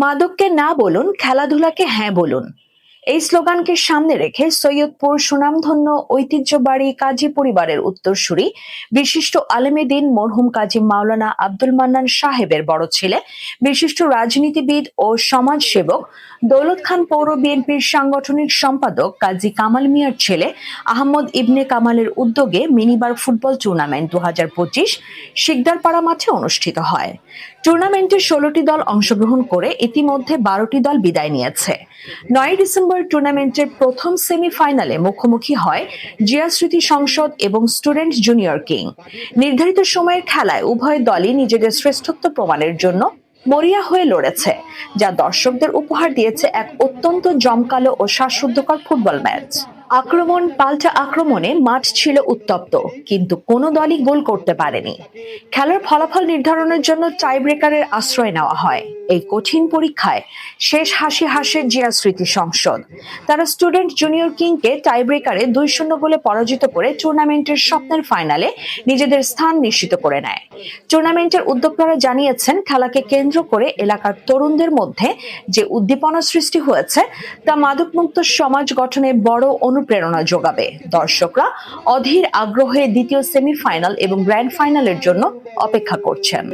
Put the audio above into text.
মাদককে না বলুন, খেলাধুলাকে হ্যাঁ বলুন। এই স্লোগানকে সামনে রেখে সৈয়দপুর সুনামধন্য ঐতিহ্যবাড়ি কাজী পরিবারের উত্তরসূরি বিশিষ্ট আলেমেদিন মরহুম কাজী মাওলানা আব্দুল মান্নান সাহেবের বড় ছেলে, বিশিষ্ট রাজনীতিবিদ ও সমাজসেবক, দৌলত খান পৌর বিএনপির সাংগঠনিক সম্পাদক কাজী কামাল মিয়ার ছেলে আহমদ ইবনে কামালের উদ্যোগে মিনিবার ফুটবল টুর্নামেন্ট দু হাজার পঁচিশ শিকদারপাড়া মাঠে অনুষ্ঠিত হয়। টুর্নামেন্টে ষোলোটি দল অংশগ্রহণ করে ইতিমধ্যে বারোটি দল বিদায় নিয়েছে। নয় ডিসেম্বর টুর্নামেন্টের প্রথম সেমিফাইনালে মুখোমুখি হয় জিয়া স্মৃতি সংসদ এবং স্টুডেন্ট জুনিয়র কিং। নির্ধারিত সময়ের খেলায় উভয় দলই নিজেদের শ্রেষ্ঠত্ব প্রমাণের জন্য মরিয়া হয়ে লড়েছে, যা দর্শকদের উপহার দিয়েছে এক অত্যন্ত জমকালো ও শ্বাসরুদ্ধকর ফুটবল ম্যাচ। আক্রমণ, পাল্টা আক্রমণে মাঠ ছিল উত্তপ্ত, কিন্তু কোনো দলই গোল করতে পারেনি। খেলার ফলাফল নির্ধারণের জন্য টাই ব্রেকারের আশ্রয় নেওয়া হয়। এই কঠিন পরীক্ষায় শেষ হাসি হাসে জিয়া স্মৃতি সংসদ। তারা স্টুডেন্ট জুনিয়র কিংকে টাই ব্রেকারে দুই শূন্য গোলে পরাজিত করে টুর্নামেন্টের স্বপ্নের ফাইনালে নিজেদের স্থান নিশ্চিত করে নেয়। টুর্নামেন্টের উদ্যোক্তারা জানিয়েছেন, খেলাকে কেন্দ্র করে এলাকার তরুণদের মধ্যে যে উদ্দীপনা সৃষ্টি হয়েছে, তা মাদকমুক্ত সমাজ গঠনে বড় অনুপ্রেরণা যোগাবে। দর্শকরা অধীর আগ্রহে দ্বিতীয় সেমিফাইনাল এবং গ্র্যান্ড ফাইনালের জন্য অপেক্ষা করছেন।